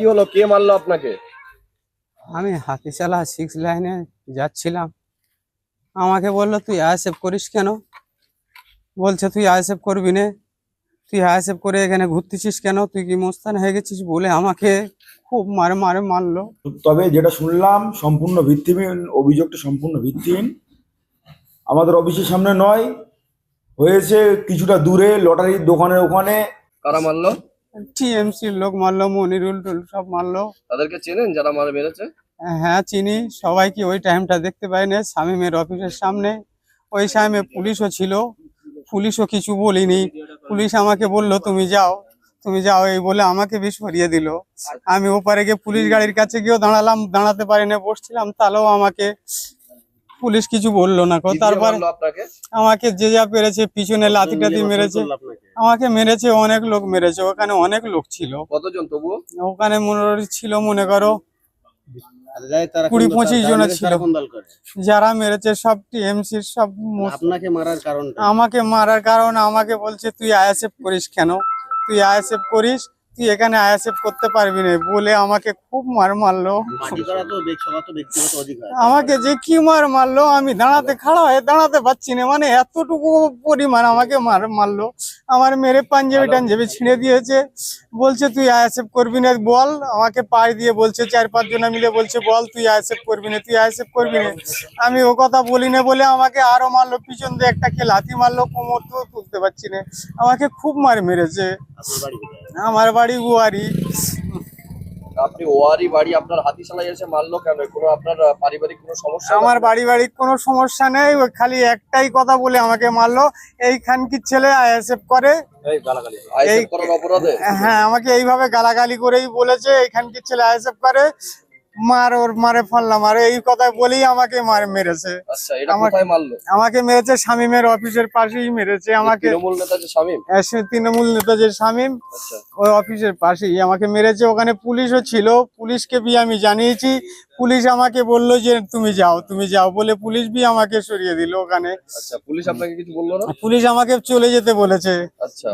কি হলো? কে মারলো আপনাকে? আমি হাতিশালা সিক্স লাইনে যাচ্ছিলাম। আমাকে বলল তুই আইএসএফ করিস কেন? বলছে তুই আইএসএফ করবি না। তুই আইএসএফ করে এখানে ঘুরতেছিস কেন? তুই কি মোস্তান হয়ে গেছিস? বলে আমাকে খুব মারে মারে মারলো। তবে যেটা শুনলাম সম্পূর্ণ ভিত্তিহীন অভিযোগটা সম্পূর্ণ ভিত্তিহীন। আমাদের অফিসের সামনে নয় হয়েছে কিছুটা দূরে লটারির দোকানের ওখানে। কারা মারলো? টিএমসির লোক মারলো মনিরুল টুল সব মারলো। তাদেরকে চেনেন যারা মারে মেরেছে? হ্যাঁ চিনি। সবাই কি ওই টাইমটা দেখতে পাই না? শামীমের অফিসের সামনে। ওই টাইমে পুলিশও ছিল। পুলিশও কিছু বলিনি। পুলিশ আমাকে বলল তুমি যাও। তুমি যাও। এই বলে আমাকে বিষ ভরিয়ে দিল। আমি ওপারে গিয়ে পুলিশ গাড়ির কাছে গিয়েও দাঁড়ালাম। দাঁড়াতে পারি না বসছিলাম। তাহলেও আমাকে পুলিশ কিছু বলল না কো। তারপরে আমাকে যে যা পেরেছে পিছনে লাথি টাথি মেরেছে। আমাকে মেরেছে অনেক লোক মেরেছে ওখানে অনেক লোক ছিল। কতজন তবুও ওখানে মনে ছিল মনে করো কুড়ি পঁচিশ জন ছিল। যারা মেরেছে সব টিএমসির সব আপনাকে মারার কারণটা? আমাকে মারার কারণ আমাকে বলছে তুই আইএসএফ করিস কেন? তুই আইএসএফ করিস তুই এখানে আইএসএফ করতে পারবি না। বলে আমাকে খুব মার মারলো। আমাকে যে কি মার মারলো আমি দাঁড়াতে খাড়া হয়ে দাঁড়াতে পারছি না। মানে এতটুকু পরিমাণ আমাকে মার মারলো। আমার মেরে পাঞ্জাবি টাঞ্জাবি ছিঁড়ে দিয়েছে। বলছে তুই আইএসএফ করবি না বল। আমাকে পায়ে দিয়ে বলছে চার পাঁচ জনা মিলে বলছে বল তুই আইএসএফ করবি না তুই আইএসএফ করবি না। আমি ও কথা বলি না বলে আমাকে আরও মারলো পিছন দিয়ে একটা কে লাথি মারলো কোমর তো তুলতে পারছি না। আমাকে খুব মার মেরেছে। আমার বাড়ি গুয়ারি। আপনি ওয়ারি বাড়ি আপনার হাতিশালায় এসে মারলো কেন? কোনো আপনার পারিবারিক কোনো সমস্যা? আমার কোনো সমস্যা নেই ওই খালি একটাই কথা বলে আমাকে মারলো। এইখান কি ছেলে আইএসএফ করে? এই- করার অপরাধে? হ্যাঁ আমাকে এইভাবে গালাগালি করেই বলেছে এইখান কি ছেলে আইএসএফ করে? মার ওর মারে ফেললাম। আর এই কথা বলেই আমাকে মার মেরেছে। আচ্ছা আমাকে মেরেছে শামীমের অফিসের পাশেই মেরেছে আমাকে তৃণমূল নেতা যে শামীম? এসে তৃণমূল নেতা যে শামীম আচ্ছা। ওই অফিসের পাশেই আমাকে মেরেছে। ওখানে পুলিশও ছিল। পুলিশকে বি আমি জানিয়েছি। পুলিশ আমাকে বলল যে তুমি যাও তুমি যাও বলে পুলিশ বি আমাকে সরিয়ে দিল ওখানে। আচ্ছা পুলিশ আপনাকে কিছু বলল না? পুলিশ আমাকে চলে যেতে বলেছে। আচ্ছা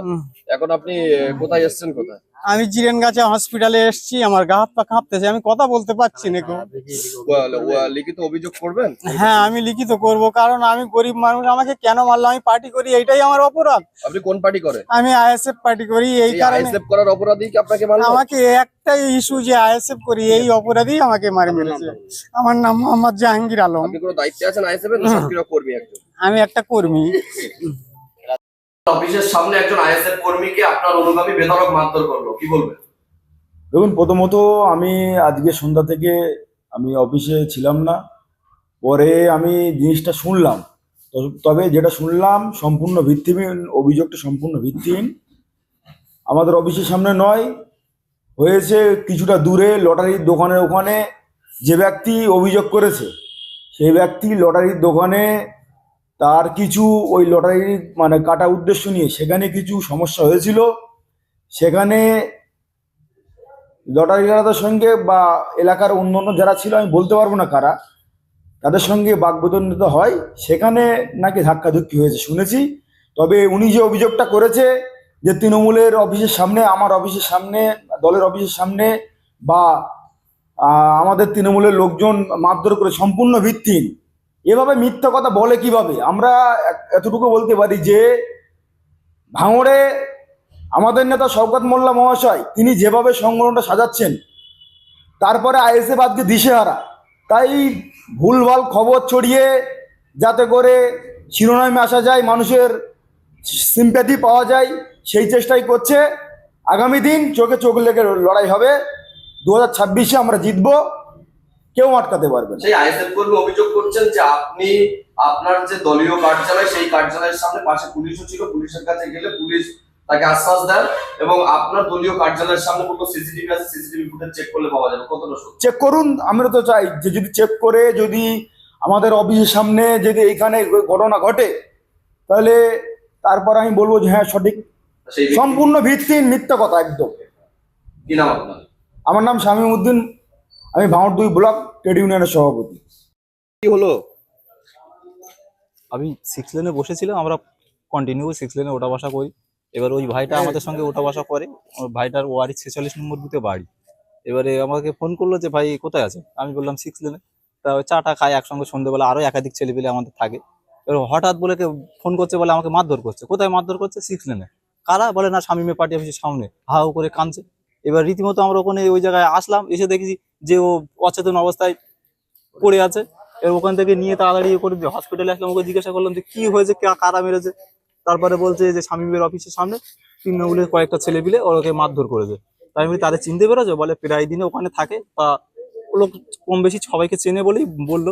এখন আপনি কোথায় এসেছেন কোথায়? আমি জিরেনগাছা হসপিটালে এসেছি আমার গা হাত পা কাঁপতেছে আমি কথা বলতে পারছি না গো ওয়া- ওয়া- লিখিত অভিযোগ করবেন? হ্যাঁ আমি লিখিত করব কারণ আমি গরিব মানুষ আমাকে কেন মারলো? আমি পার্টি করি এইটাই আমার অপরাধ। আপনি কোন পার্টি করেন? আমি আইএসএফ পার্টি করি এই কারণে আইসেফ করার অপরাধী কি আপনাকে মারলো? আমাকে একটাই ইস্যু যে আইএসএফ করি এই অপরাধী আমাকে মারি মেরেছে। আমার নাম মোহাম্মদ জাহাঙ্গীর আলম। দায়িত্বে আছেন আমি একটা কর্মী। অফিসের সামনে একজন আইএসএফ কর্মীকে আপনার অনুগামী বেধড়ক মারধর করল কি বলবেন? দেখুন প্রথমত আমি আজকে সন্ধ্যা থেকে আমি অফিসে ছিলাম না। পরে আমি জিনিসটা শুনলাম। তবে যেটা শুনলাম সম্পূর্ণ ভিত্তিহীন অভিযোগটা সম্পূর্ণ ভিত্তিহীন। আমাদের অফিসের সামনে নয় হয়েছে কিছুটা দূরে লটারির দোকানের ওখানে যে ব্যক্তি অভিযোগ করেছে, সেই ব্যক্তি লটারির দোকানে তার কিছু ওই লটারির মানে কাটা উদ্দেশ্য নিয়ে সেখানে কিছু সমস্যা হয়েছিল। সেখানে লটারিওয়ালাদের সঙ্গে বা এলাকার অন্য অন্য যারা ছিল, আমি বলতে পারব না কারা, তাদের সঙ্গে বাগবদন্দিত হয়। সেখানে নাকি ধাক্কাধুক্কি হয়েছে, শুনেছি। তবে উনি যে অভিযোগটা করেছে যে তৃণমূলের অফিসের সামনে, আমার অফিসের সামনে, দলের অফিসের সামনে বা আমাদের তৃণমূলের লোকজন মারধর করে সম্পূর্ণ ভিত্তিহীন। এভাবে মিথ্যা কথা বলে কীভাবে? আমরা এতটুকু বলতে পারি যে, ভাঙড়ে আমাদের নেতা শওকত মোল্লা মহাশয়, তিনি যেভাবে সংগঠনটা সাজাচ্ছেন, তারপরে আইএসএফ আজকে দিশেহারা। তাই ভুলভাল খবর ছড়িয়ে যাতে করে শিরোনামে আসা যায় মানুষের সিম্প্যাথি পাওয়া যায় সেই চেষ্টাই করছে। আগামী দিন চোখে চোখ লেগে লড়াই হবে। দু হাজার ছাব্বিশে আমরা জিতবো কেউ আটকাতে পারবে সেই আইএসএফ কর্মী অভিযোগ করছেন যে আপনি আপনার যে দলীয় কার্যালয় সেই কার্যালয়ের সামনে পাশে পুলিশও ছিল পুলিশের কাছে গেলে পুলিশ তাকে আশ্বাস দেন এবং আপনার দলীয় কার্যালয়ের সামনে কোনো সিসিটিভি আছে সিসিটিভি ফুটেজ চেক করলে পাওয়া যাবে। কতটা চেক করুন আমরা তো চাই যে যদি চেক করে যদি আমাদের অফিসের সামনে যদি এইখানে ঘটনা ঘটে তাহলে তারপর আমি বলব যে হ্যাঁ সঠিক। সম্পূর্ণ ভিত্তিহীন মিথ্যা কথা একদম আমার নাম শামীম উদ্দিন আমি ভাঙড় দুই ব্লক ট্রেড ইউনিয়নের সভাপতি। কি হলো? আমি সিক্স লেনে বসেছিলাম আমরা কন্টিনিউ সিক্স লেনে ওঠা বসা করি। এবার ওই ভাইটা আমাদের সঙ্গে ওঠা বসা করে। ভাইটার ওয়ারি ছেচল্লিশ নম্বর বুথে বাড়ি। এবারে আমাকে ফোন করল যে ভাই কোথায় আছে আমি বললাম সিক্স লেনে তা চাটা খাই একসঙ্গে সন্ধ্যেবেলা আরও একাধিক ছেলে পেলে আমাদের থাকে। এবার হঠাৎ বলে ফোন করছে বলে আমাকে মারধর করছে। কোথায় মারধর করছে? সিক্স লেনে কারা? বলে, না, স্বামী মেয়ে পার্টি অফিসের সামনে। হাউ করে কাঁদছে। এবার রীতিমতো আমরা ওখানে ওই জায়গায় আসলাম, এসে দেখেছি যে ও অচেতন অবস্থায় পড়ে আছে। এবার ওখান থেকে নিয়ে তাড়াতাড়ি করে হসপিটালে আসলাম। ওকে জিজ্ঞাসা করলাম যে, কি হয়েছে? কারা মেরেছে? তারপরে বলছে যে স্বামীমের অফিসের সামনে। তৃণমূলের কয়েকটা ছেলে মিলে ওকে মারধর করেছে। তাই আমি তাদের চিনতে পেরেছ? বলে, প্রায় দিনে ওখানে থাকে। তা লোক কম বেশি সবাইকে চেনে বলেই বলল।